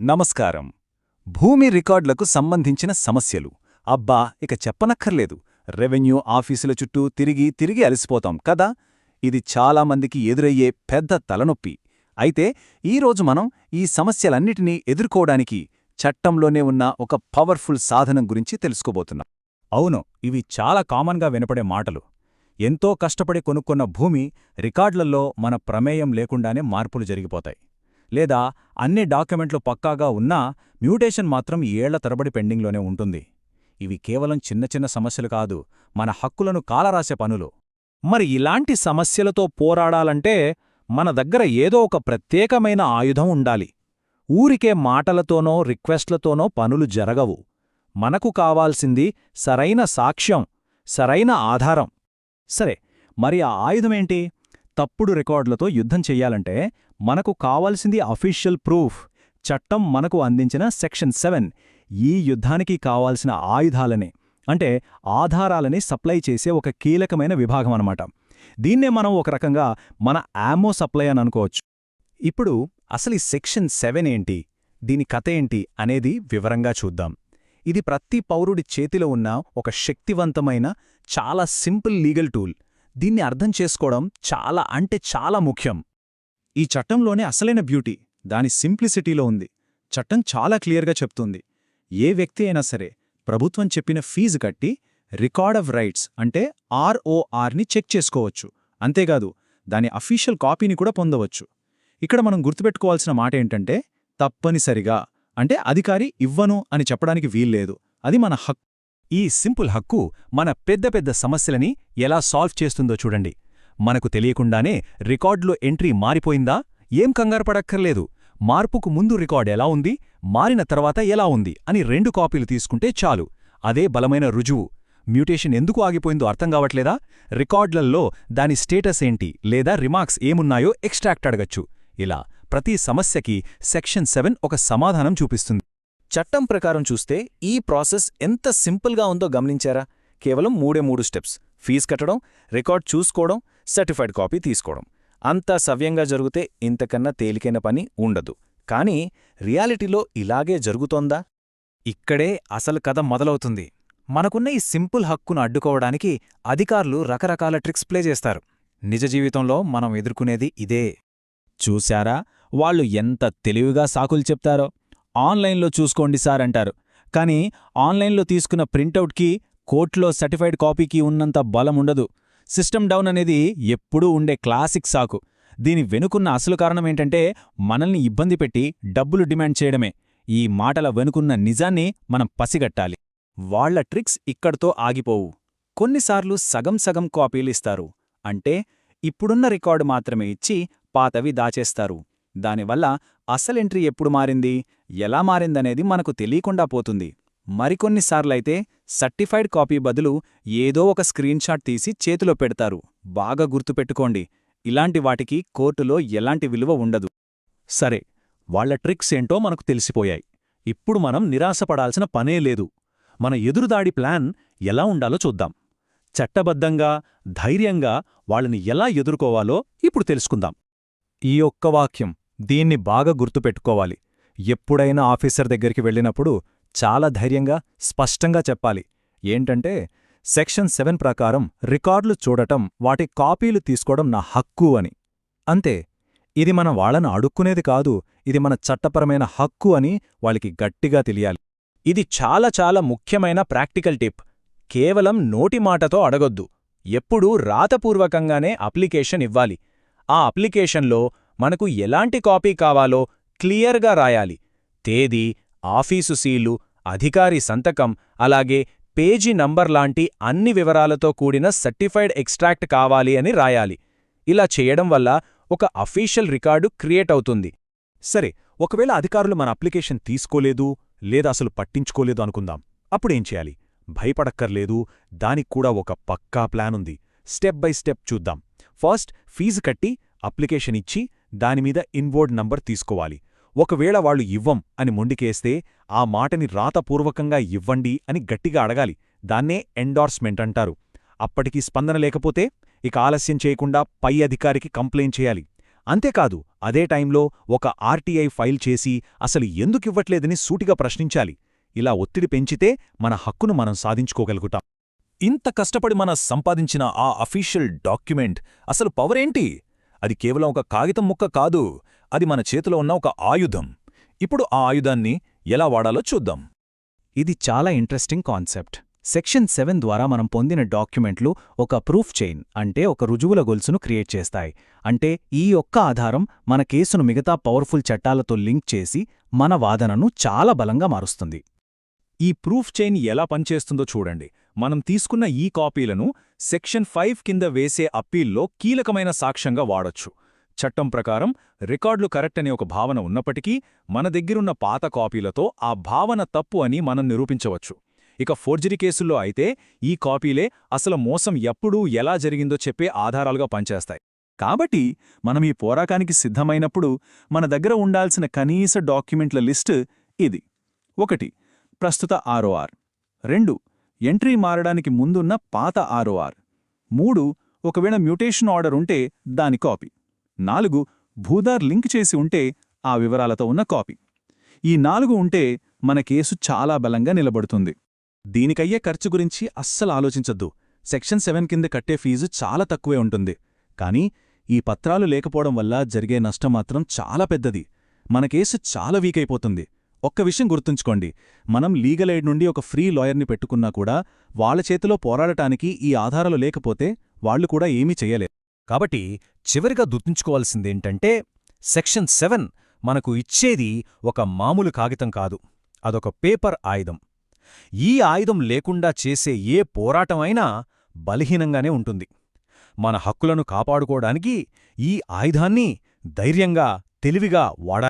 నమస్కారం. భూమి రికార్డులకు సంబంధించిన సమస్యలు. అబ్బా ఇక చెప్పనక్కర్లేదు. రెవెన్యూ ఆఫీసుల చుట్టూ తిరిగి తిరిగి అలసిపోతాం కదా? ఇది చాలామందికి ఎదురయ్యే పెద్ద తలనొప్పి. అయితే ఈరోజు మనం ఈ సమస్యలన్నిటినీ ఎదుర్కోవడానికి చట్టంలోనే ఉన్న ఒక పవర్ఫుల్ సాధనం గురించి తెలుసుకోబోతున్నాం. అవును ఇవి చాలా కామన్గా వినపడే మాటలు. ఎంతో కష్టపడి కొనుక్కున్న భూమి రికార్డులలో మన ప్రమేయం లేకుండానే మార్పులు జరిగిపోతాయి. లేదా అన్ని డాక్యుమెంట్లు పక్కాగా ఉన్నా మ్యూటేషన్ మాత్రం ఏళ్ళ తరబడి పెండింగ్లోనే ఉంటుంది. ఇవి కేవలం చిన్న చిన్న సమస్యలు కాదు మన హక్కులను కాలరాసే పనులు. మరి ఇలాంటి సమస్యలతో పోరాడాలంటే మన దగ్గర ఏదో ఒక ప్రత్యేకమైన ఆయుధం ఉండాలి. ఊరికే మాటలతోనో రిక్వెస్ట్లతోనో పనులు జరగవు. మనకు కావాల్సింది సరైన సాక్ష్యం సరైన ఆధారం. సరే మరి ఆ ఆయుధమేంటి తప్పుడు రికార్డులతో యుద్ధం చెయ్యాలంటే మనకు కావాల్సింది అఫీషియల్ ప్రూఫ్. చట్టం మనకు అందించిన సెక్షన్ సెవెన్. ఈ యుద్ధానికి కావాల్సిన ఆయుధాలనే అంటే ఆధారాలని సప్లై చేసే ఒక కీలకమైన విభాగం అనమాట దీన్నే మనం ఒక రకంగా మన యామో సప్లై అని అనుకోవచ్చు. ఇప్పుడు అసలు ఈ సెక్షన్ సెవెన్ ఏంటి? దీని కథ ఏంటి అనేది వివరంగా చూద్దాం. ఇది ప్రతి పౌరుడి చేతిలో ఉన్న ఒక శక్తివంతమైన చాలా సింపుల్ లీగల్ టూల్. దీన్ని అర్థం చేసుకోవడం చాలా అంటే చాలా ముఖ్యం. ఈ చట్టంలోనే అసలైన బ్యూటీ దాని సింప్లిసిటీలో ఉంది. చట్టం చాలా క్లియర్గా చెప్తుంది. ఏ వ్యక్తి అయినా సరే ప్రభుత్వం చెప్పిన ఫీజు కట్టి రికార్డ్ ఆఫ్ రైట్స్ అంటే ఆర్ఓఆర్ని చెక్ చేసుకోవచ్చు. అంతేకాదు దాని అఫీషియల్ కాపీని కూడా పొందవచ్చు. ఇక్కడ మనం గుర్తుపెట్టుకోవాల్సిన మాట ఏంటంటే తప్పనిసరిగా అంటే అధికారి ఇవ్వను అని చెప్పడానికి వీల్లేదు. అది మన హక్కు. ఈ సింపుల్ హక్కు మన పెద్ద పెద్ద సమస్యలని ఎలా సాల్వ్ చేస్తుందో చూడండి. మనకు తెలియకుండానే రికార్డులో ఎంట్రీ మారిపోయిందా? ఏం కంగారుపడక్కర్లేదు మార్పుకు ముందు రికార్డ్ ఎలా ఉంది? మారిన తర్వాత ఎలా ఉంది? అని రెండు కాపీలు తీసుకుంటే చాలు. అదే బలమైన రుజువు. మ్యూటేషన్ ఎందుకు ఆగిపోయిందో అర్థం కావట్లేదా? రికార్డులల్లో దాని స్టేటస్ ఏంటి? లేదా రిమార్క్స్ ఏమున్నాయో ఎక్స్ట్రాక్ట్ అడగచ్చు. ఇలా ప్రతి సమస్యకి సెక్షన్ సెవెన్ ఒక సమాధానం చూపిస్తుంది. చట్టం ప్రకారం చూస్తే ఈ ప్రాసెస్ ఎంత సింపుల్గా ఉందో గమనించారా? కేవలం మూడే మూడు స్టెప్స్. ఫీజు కట్టడం రికార్డ్ చూసుకోవడం సర్టిఫైడ్ కాపీ తీసుకోవడం. అంతా సవ్యంగా జరిగితే ఇంతకన్నా తేలికైన పని ఉండదు. కానీ రియాలిటీలో ఇలాగే జరుగుతోందా? ఇక్కడే అసలు కథ మొదలవుతుంది. మనకున్న ఈ సింపుల్ హక్కును అడ్డుకోవడానికి అధికారులు రకరకాల ట్రిక్స్ ప్లే చేస్తారు. నిజ జీవితంలో మనం ఎదుర్కొనేది ఇదే. చూశారా? వాళ్ళు ఎంత తెలివిగా సాకులు చెప్తారో? ఆన్లైన్లో చూసుకోండి సార్ అంటారు. కానీ ఆన్లైన్లో తీసుకున్న ప్రింటౌట్కి కోర్టులో సర్టిఫైడ్ కాపీకి ఉన్నంత బలముండదు సిస్టమ్ డౌన్ అనేది ఎప్పుడూ ఉండే క్లాసిక్ సాకు. దీని వెనుకున్న అసలు కారణమేంటంటే మనల్ని ఇబ్బంది పెట్టి డబ్బులు డిమాండ్ చేయడమే. ఈ మాటల వెనుకున్న నిజాన్ని మనం పసిగట్టాలి. వాళ్ళ ట్రిక్స్ ఇక్కడతో ఆగిపోవు. కొన్నిసార్లు సగం సగం కాపీలిస్తారు అంటే ఇప్పుడున్న రికార్డు మాత్రమే ఇచ్చి పాతవి దాచేస్తారు. దానివల్ల అసలెంట్రీ ఎప్పుడు మారింది ఎలా మారిందనేది మనకు తెలియకుండా పోతుంది. మరికొన్నిసార్లైతే సర్టిఫైడ్ కాపీ బదులు ఏదో ఒక స్క్రీన్షాట్ తీసి చేతిలో పెడతారు. బాగా గుర్తుపెట్టుకోండి ఇలాంటి వాటికి కోర్టులో ఎలాంటి విలువ ఉండదు. సరే వాళ్ళ ట్రిక్స్ ఏంటో మనకు తెలిసిపోయాయి. ఇప్పుడు మనం నిరాశపడాల్సిన పనే లేదు. మన ఎదురుదాడి ప్లాన్ ఎలా ఉండాలో చూద్దాం. చట్టబద్ధంగా ధైర్యంగా వాళ్ళని ఎలా ఎదుర్కోవాలో ఇప్పుడు తెలుసుకుందాం. ఈ ఒక్క వాక్యం దీన్ని బాగా గుర్తుపెట్టుకోవాలి. ఎప్పుడైనా ఆఫీసర్ దగ్గరికి వెళ్ళినప్పుడు చాలా ధైర్యంగా స్పష్టంగా చెప్పాలి. ఏంటంటే సెక్షన్ సెవెన్ ప్రకారం రికార్డులు చూడటం వాటి కాపీలు తీసుకోవడం నా హక్కు అని. అంతే ఇది మన వాళ్ళను అడుక్కునేది కాదు ఇది మన చట్టపరమైన హక్కు అని వాళ్ళకి గట్టిగా తెలియాలి. ఇది చాలా చాలా ముఖ్యమైన ప్రాక్టికల్ టిప్. కేవలం నోటి మాటతో అడగొద్దు. ఎప్పుడూ రాతపూర్వకంగానే అప్లికేషన్ ఇవ్వాలి. ఆ అప్లికేషన్లో మనకు ఎలాంటి కాపీ కావాలో క్లియర్గా రాయాలి. తేదీ ఆఫీసు సీలు అధికారి సంతకం అలాగే పేజీ నంబర్ లాంటి అన్ని వివరాలతో కూడిన సర్టిఫైడ్ ఎక్స్ట్రాక్ట్ కావాలి అని రాయాలి. ఇలా చేయడం వల్ల ఒక అఫీషియల్ రికార్డు క్రియేట్ అవుతుంది. సరే ఒకవేళ అధికారులు మన అప్లికేషన్ తీసుకోలేదు లేదా అసలు పట్టించుకోలేదు అనుకుందాం. అప్పుడేం చేయాలి? భయపడక్కర్లేదు దానికి కూడా ఒక పక్కా ప్లానుంది స్టెప్ బై స్టెప్ చూద్దాం. ఫస్ట్ ఫీజు కట్టి అప్లికేషన్ ఇచ్చి దానిమీద ఇన్వోర్డ్ నంబర్ తీసుకోవాలి. ఒకవేళ వాళ్ళు ఇవ్వం అని మొండికేస్తే ఆ మాటని రాతపూర్వకంగా ఇవ్వండి అని గట్టిగా అడగాలి. దాన్నే ఎండార్స్మెంట్ అంటారు. అప్పటికీ స్పందన లేకపోతే ఇక ఆలస్యం చేయకుండా పై అధికారికి కంప్లైంట్ చేయాలి. అంతేకాదు అదే టైంలో ఒక ఆర్టీఐ ఫైల్ చేసి అసలు ఎందుకివ్వట్లేదని సూటిగా ప్రశ్నించాలి. ఇలా ఒత్తిడి పెంచితే మన హక్కును మనం సాధించుకోగలుగుతాం. ఇంత కష్టపడి మన సంపాదించిన ఆ అఫీషియల్ డాక్యుమెంట్ అసలు పవరేంటి? అది కేవలం ఒక కాగితం ముక్క కాదు అది మన చేతిలో ఉన్న ఒక ఆయుధం. ఇప్పుడు ఆ ఆయుధాన్ని ఎలా వాడాలో చూద్దాం. ఇది చాలా ఇంట్రెస్టింగ్ కాన్సెప్ట్. సెక్షన్ సెవెన్ ద్వారా మనం పొందిన డాక్యుమెంట్లు ఒక ప్రూఫ్ చైన్ అంటే ఒక రుజువుల గొలుసును క్రియేట్ చేస్తాయి. అంటే ఈ ఒక్క ఆధారం మన కేసును మిగతా పవర్ఫుల్ చట్టాలతో లింక్ చేసి మన వాదనను చాలా బలంగా మారుస్తుంది. ఈ ప్రూఫ్ చైన్ ఎలా పనిచేస్తుందో చూడండి. మనం తీసుకున్న ఈ కాపీలను సెక్షన్ ఫైవ్ కింద వేసే అప్పీల్లో కీలకమైన సాక్ష్యంగా వాడొచ్చు. చట్టం ప్రకారం రికార్డులు కరెక్ట్ అనే ఒక భావన ఉన్నప్పటికీ మన దగ్గరున్న పాత కాపీలతో ఆ భావన తప్పు అని మనం నిరూపించవచ్చు. ఇక ఫోర్జరీ కేసుల్లో అయితే ఈ కాపీలే అసలు మోసం ఎప్పుడూ ఎలా జరిగిందో చెప్పే ఆధారాలుగా పనిచేస్తాయి. కాబట్టి మనం ఈ పోరాటానికి సిద్ధమైనప్పుడు మన దగ్గర ఉండాల్సిన కనీస డాక్యుమెంట్ల లిస్టు ఇది. ఒకటి ప్రస్తుత ఆర్ఓఆర్. రెండు ఎంట్రీ మారడానికి ముందున్న పాత ఆర్ఓఆర్ మూడు ఒకవేళ మ్యూటేషన్ ఆర్డర్ ఉంటే దాని కాపీ. నాలుగు భూదార్ లింక్ చేసి ఉంటే ఆ వివరాలతో ఉన్న కాపీ. ఈ నాలుగు ఉంటే మన కేసు చాలా బలంగా నిలబడుతుంది. దీనికయ్యే ఖర్చు గురించి అస్సలు ఆలోచించొద్దు. సెక్షన్ సెవెన్ కింద కట్టే ఫీజు చాలా తక్కువే ఉంటుంది. కానీ ఈ పత్రాలు లేకపోవడం వల్ల జరిగే నష్టం మాత్రం చాలా పెద్దది. మన కేసు చాలా వీక్ అయిపోతుంది. ఒక్క విషయం గుర్తుంచుకోండి. మనం లీగల్ ఎయిడ్ నుండి ఒక ఫ్రీ లాయర్ని పెట్టుకున్నా కూడా వాళ్ళ చేతిలో పోరాడటానికి ఈ ఆధారాలు లేకపోతే వాళ్ళు కూడా ఏమీ చెయ్యలేరు కాబట్టి చివరిగా గుర్తుంచుకోవాల్సిందేంటంటే సెక్షన్ సెవెన్ మనకు ఇచ్చేది ఒక మామూలు కాగితం కాదు. అదొక పేపర్ ఆయుధం. ఈ ఆయుధం లేకుండా చేసే ఏ పోరాటమైనా బలహీనంగానే ఉంటుంది. మన హక్కులను కాపాడుకోవడానికి ఈ ఆయుధాన్ని ధైర్యంగా తెలివిగా వాడాలి.